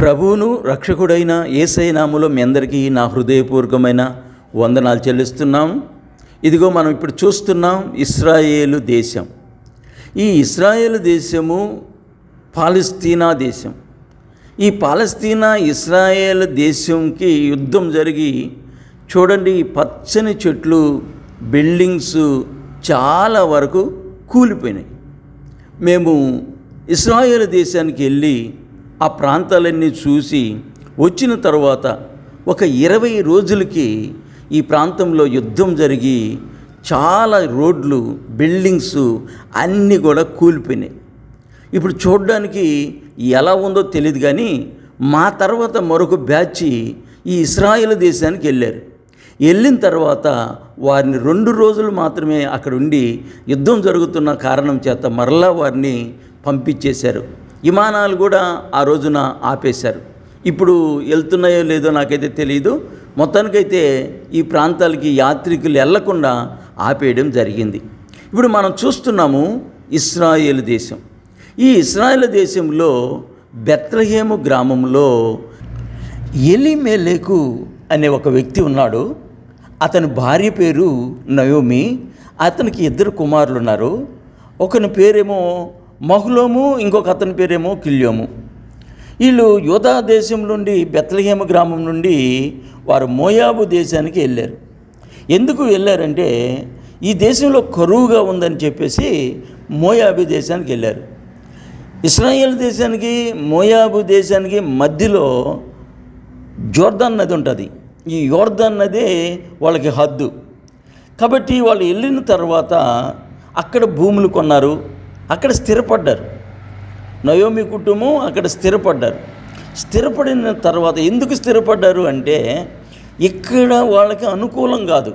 ప్రభువును రక్షకుడైన ఏసై నాములో మీ అందరికీ నా హృదయపూర్వకమైన వందనాలు చెల్లిస్తున్నాం. ఇదిగో మనం ఇప్పుడు చూస్తున్నాం ఇస్రాయేలు దేశం. ఈ ఇస్రాయేలు దేశము పాలస్తీనా దేశం. ఈ పాలస్తీనా ఇస్రాయేల్ దేశంకి యుద్ధం జరిగి చూడండి పచ్చని చెట్లు బిల్డింగ్స్ చాలా వరకు కూలిపోయినాయి. మేము ఇస్రాయేల్ దేశానికి వెళ్ళి ఆ ప్రాంతాలన్నీ చూసి వచ్చిన తర్వాత ఒక ఇరవై రోజులకి ఈ ప్రాంతంలో యుద్ధం జరిగి చాలా రోడ్లు బిల్డింగ్స్ అన్నీ కూడా కూలిపోయినాయి. ఇప్పుడు చూడడానికి ఎలా ఉందో తెలియదు కానీ మా తర్వాత మరొక బ్యాచ్ ఈ ఇస్రాయేల్ దేశానికి వెళ్ళారు. వెళ్ళిన తర్వాత వారిని రెండు రోజులు మాత్రమే అక్కడ ఉండి యుద్ధం జరుగుతున్న కారణం చేత మరలా వారిని పంపించేశారు. విమానాలు కూడా ఆ రోజున ఆపేశారు. ఇప్పుడు వెళ్తున్నాయో లేదో నాకైతే తెలియదు మొత్తానికైతే ఈ ప్రాంతాలకి యాత్రికులు వెళ్ళకుండా ఆపేయడం జరిగింది. ఇప్పుడు మనం చూస్తున్నాము ఇస్రాయేల్ దేశం. ఈ ఇస్రాయేల్ దేశంలో బెత్లహేము గ్రామంలో ఎలిమేలేకు అనే ఒక వ్యక్తి ఉన్నాడు. అతని భార్య పేరు నయోమి. అతనికి ఇద్దరు కుమారులు ఉన్నారు. ఒకని పేరేమో మహులోము ఇంకొక అతని పేరేమో కిల్యోము. వీళ్ళు యూదా దేశం నుండి బెత్లహేమ గ్రామం నుండి వారు మోయాబు దేశానికి వెళ్ళారు. ఎందుకు వెళ్ళారంటే ఈ దేశంలో కరువుగా ఉందని చెప్పేసి మోయాబు దేశానికి వెళ్ళారు. ఇస్రాయేల్ దేశానికి మోయాబు దేశానికి మధ్యలో జోర్దాన్ నది ఉంటుంది. ఈ యోర్దాన్ నదే వాళ్ళకి హద్దు. కాబట్టి వాళ్ళు వెళ్ళిన తర్వాత అక్కడ భూములు కొన్నారు. అక్కడ స్థిరపడ్డారు. నయోమి కుటుంబం అక్కడ స్థిరపడ్డారు. స్థిరపడిన తర్వాత ఎందుకు స్థిరపడ్డారు అంటే ఇక్కడ వాళ్ళకి అనుకూలం కాదు.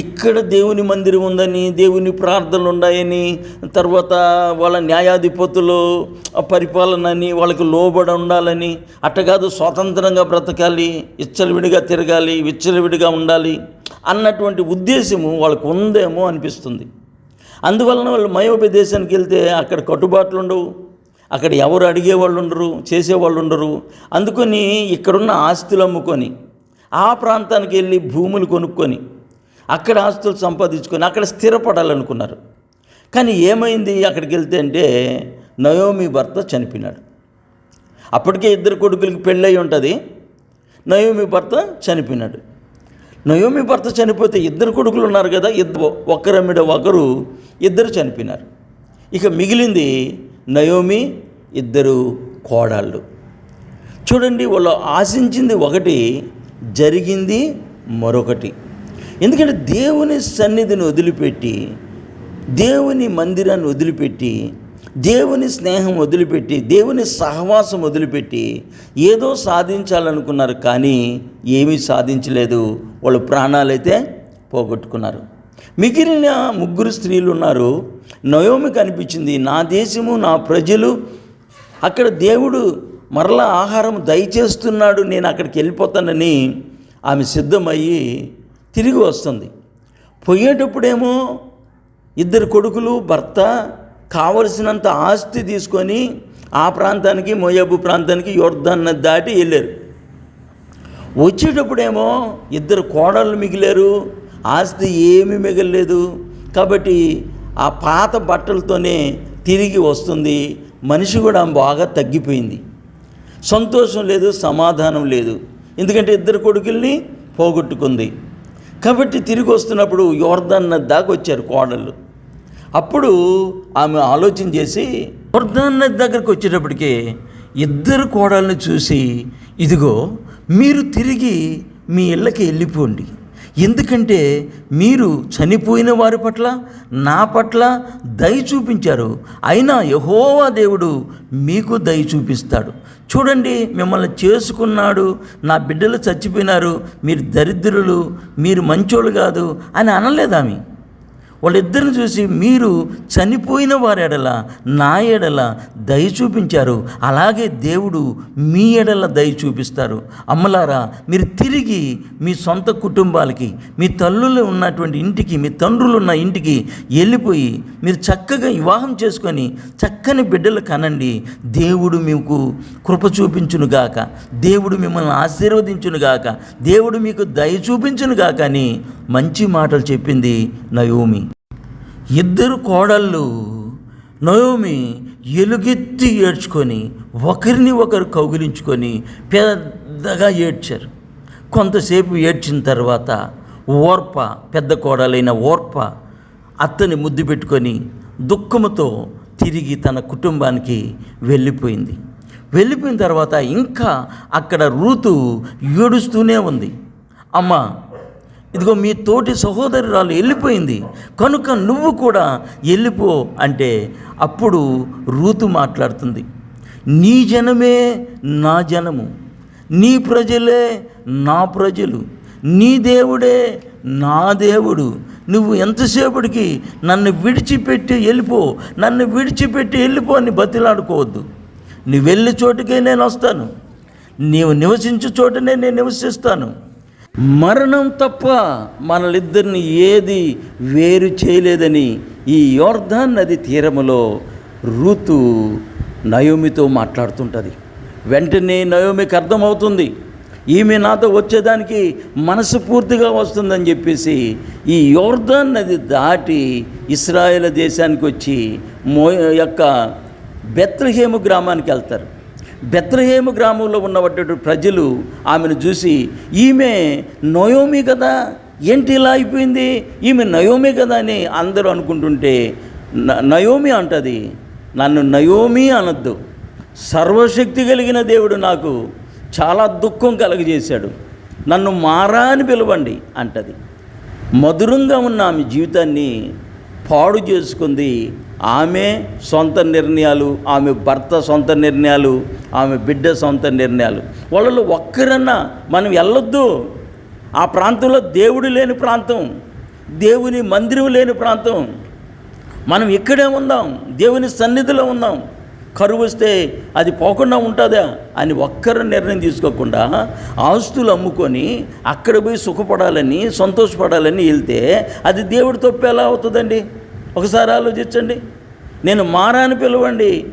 ఇక్కడ దేవుని మందిరం ఉందని దేవుని ప్రార్థనలు ఉన్నాయని తర్వాత వాళ్ళ న్యాయాధిపతులు పరిపాలన అని వాళ్ళకి లోబడి ఉండాలని అట్టగాదు స్వతంత్రంగా బ్రతకాలి విచ్చలవిడిగా తిరగాలి విచ్చలవిడిగా ఉండాలి అన్నటువంటి ఉద్దేశము వాళ్ళకు ఉందేమో అనిపిస్తుంది. అందువలన వాళ్ళు మయోపి దేశానికి వెళ్తే అక్కడ కట్టుబాట్లు ఉండవు. అక్కడ ఎవరు అడిగేవాళ్ళు ఉండరు చేసేవాళ్ళు ఉండరు. అందుకని ఇక్కడున్న ఆస్తులు అమ్ముకొని ఆ ప్రాంతానికి వెళ్ళి భూములు కొనుక్కొని అక్కడ ఆస్తులు సంపాదించుకొని అక్కడ స్థిరపడాలనుకున్నారు. కానీ ఏమైంది అక్కడికి వెళ్తే అంటే నయోమి భర్త చనిపోయినాడు. అప్పటికే ఇద్దరు కొడుకులకి పెళ్ళై ఉంటుంది. నయోమి భర్త చనిపోయినాడు. నయోమి భర్త చనిపోతే ఇద్దరు కొడుకులు ఉన్నారు కదా ఇద్దరు ఒకరమిడ ఒకరు ఇద్దరు చనిపోయినారు. ఇక మిగిలింది నయోమి ఇద్దరు కోడాళ్ళు. చూడండి వాళ్ళు ఆశించింది ఒకటి జరిగింది మరొకటి. ఎందుకంటే దేవుని సన్నిధిని వదిలిపెట్టి దేవుని మందిరాన్ని వదిలిపెట్టి దేవుని స్నేహం వదిలిపెట్టి దేవుని సహవాసం వదిలిపెట్టి ఏదో సాధించాలనుకున్నారు కానీ ఏమీ సాధించలేదు. వాళ్ళు ప్రాణాలైతే పోగొట్టుకున్నారు. మిగిలిన ముగ్గురు స్త్రీలు ఉన్నారు. నయోమి అనిపించింది నా దేశము నా ప్రజలు అక్కడ దేవుడు మరలా ఆహారం దయచేస్తున్నాడు నేను అక్కడికి వెళ్ళిపోతానని ఆమె సిద్ధమయ్యి తిరిగి వస్తుంది. పోయేటప్పుడేమో ఇద్దరు కొడుకులు భర్త కావలసినంత ఆస్తి తీసుకొని ఆ ప్రాంతానికి మోయాబు ప్రాంతానికి యోర్ధాన్ని దాటి వెళ్ళారు. వచ్చేటప్పుడేమో ఇద్దరు కోడళ్ళు మిగిలారు ఆస్తి ఏమీ మిగలలేదు. కాబట్టి ఆ పాత బట్టలతోనే తిరిగి వస్తుంది. మనిషి కూడా బాగా తగ్గిపోయింది. సంతోషం లేదు సమాధానం లేదు. ఎందుకంటే ఇద్దరు కొడుకుల్ని పోగొట్టుకుంది. కాబట్టి తిరిగి వస్తున్నప్పుడు యోర్దాన్ నది దాకా వచ్చారు కోడళ్ళు. అప్పుడు ఆమె ఆలోచన చేసి యోర్దాన్ నది దగ్గరికి వచ్చేటప్పటికే ఇద్దరు కోడల్ని చూసి ఇదిగో మీరు తిరిగి మీ ఇళ్ళకి వెళ్ళిపోండి. ఎందుకంటే మీరు చనిపోయిన వారి పట్ల నా పట్ల దయ చూపించారు. అయినా యహోవా దేవుడు మీకు దయ చూపిస్తాడు. చూడండి మిమ్మల్ని చేసుకున్నాడు నా బిడ్డలు చచ్చిపోయినారు మీరు దరిద్రులు మీరు మంచోళ్ళు కాదు అని అనలేదు ఆమె? వాళ్ళిద్దరిని చూసి మీరు చనిపోయిన వారి ఎడల నా ఎడల దయ చూపించారు. అలాగే దేవుడు మీ ఎడల దయ చూపిస్తారు. అమ్మలారా మీరు తిరిగి మీ సొంత కుటుంబాలకి మీ తల్లులు ఉన్నటువంటి ఇంటికి మీ తండ్రులు ఉన్న ఇంటికి వెళ్ళిపోయి మీరు చక్కగా వివాహం చేసుకొని చక్కని బిడ్డలు కనండి. దేవుడు మీకు కృప చూపించునుగాక దేవుడు మిమ్మల్ని ఆశీర్వదించునుగాక దేవుడు మీకు దయ చూపించునుగాక అని మంచి మాటలు చెప్పింది నయోమి. ఇద్దరు కోడళ్ళు నయోమి ఎలుగెత్తి ఏడ్చుకొని ఒకరిని ఒకరు కౌగిలించుకొని పెద్దగా ఏడ్చారు. కొంతసేపు ఏడ్చిన తర్వాత ఓర్ప పెద్ద కోడలైన ఓర్ప అత్తని ముద్దు పెట్టుకొని దుఃఖముతో తిరిగి తన కుటుంబానికి వెళ్ళిపోయింది. వెళ్ళిపోయిన తర్వాత ఇంకా అక్కడ రూతు ఏడుస్తూనే ఉంది. అమ్మ ఇదిగో మీ తోటి సహోదరురాలు వెళ్ళిపోయింది. కనుక నువ్వు కూడా వెళ్ళిపో అంటే అప్పుడు రూతు మాట్లాడుతుంది. నీ జనమే నా జనము. నీ ప్రజలే నా ప్రజలు. నీ దేవుడే నా దేవుడు. నువ్వు ఎంతసేపటికి నన్ను విడిచిపెట్టి వెళ్ళిపో. నన్ను విడిచిపెట్టి వెళ్ళిపో అని బతిలాడుకోవద్దు. నువ్వు వెళ్ళే చోటుకే నేను వస్తాను. నీవు నివసించే చోటనే నేను నివసిస్తాను. మరణం తప్ప మనలిద్దరిని ఏది వేరు చేయలేదని ఈ యోర్ధాన్ నది తీరములో ఋతు నయోమితో మాట్లాడుతుంటుంది. వెంటనే నయోమికి అర్థమవుతుంది. ఈమె నాతో వచ్చేదానికి మనసు పూర్తిగా వస్తుందని చెప్పేసి ఈ యోర్ధాన్ నది దాటి ఇస్రాయేల్ దేశానికి వచ్చి మో యొక్క బెత్రహేము గ్రామానికి వెళ్తారు. బెత్రహేము గ్రామంలో ఉన్నటువంటి ప్రజలు ఆమెను చూసి ఈమె నయోమి కదా? ఏంటి ఇలా అయిపోయింది? ఈమె నయోమి కదా? అని అందరూ అనుకుంటుంటే న- నయోమి అంటది. నన్ను నయోమి అనొద్దు. సర్వశక్తి కలిగిన దేవుడు నాకు చాలా దుఃఖం కలగజేశాడు. నన్ను మారా అని పిలవండి అంటది. మధురంగా ఉన్న ఆమె జీవితాన్ని పాడు చేసుకుంది. ఆమె సొంత నిర్ణయాలు ఆమె భర్త సొంత నిర్ణయాలు ఆమె బిడ్డ సొంత నిర్ణయాలు. వాళ్ళలో ఒక్కరన్నా మనం వెళ్ళొద్దు. ఆ ప్రాంతంలో దేవుడు లేని ప్రాంతం దేవుని మందిరం లేని ప్రాంతం. మనం ఇక్కడే ఉందాం దేవుని సన్నిధిలో ఉందాం. కరువు వస్తే అది పోకుండా ఉంటుందా అని ఒక్కరు నిర్ణయం తీసుకోకుండా ఆస్తులు అమ్ముకొని అక్కడ పోయి సుఖపడాలని సంతోషపడాలని వెళ్తే అది దేవుడి తప్పు ఎలా అవుతుందండి? ఒకసారి ఆలోచించండి. నేను మారాని పిలవండి.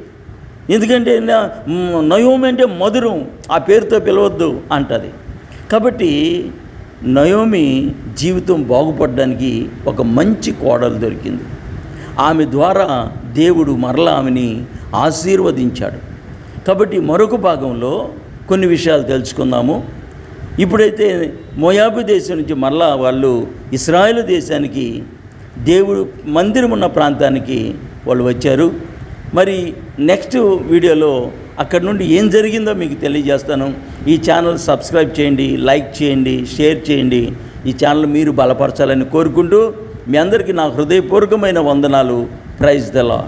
ఎందుకంటే నా- నయోమి అంటే మధురం. ఆ పేరుతో పిలవద్దు అంటది. కాబట్టి నయోమి జీవితం బాగుపడడానికి ఒక మంచి కోడలు దొరికింది. ఆమె ద్వారా దేవుడు మరలా ఆమెని ఆశీర్వదించాడు. కాబట్టి మరొక భాగంలో కొన్ని విషయాలు తెలుసుకుందాము. ఇప్పుడైతే మోయాబు దేశం నుంచి మరలా వాళ్ళు ఇస్రాయేల్ దేశానికి దేవుడు మందిరం ఉన్న ప్రాంతానికి వాళ్ళు వచ్చారు. మరి నెక్స్ట్ వీడియోలో అక్కడ నుండి ఏం జరిగిందో మీకు తెలియజేస్తాను. ఈ ఛానల్ సబ్స్క్రైబ్ చేయండి లైక్ చేయండి షేర్ చేయండి. ఈ ఛానల్ మీరు బలపరచాలని కోరుకుంటూ మీ అందరికీ నా హృదయపూర్వకమైన వందనాలు. ప్రైజ్ దలా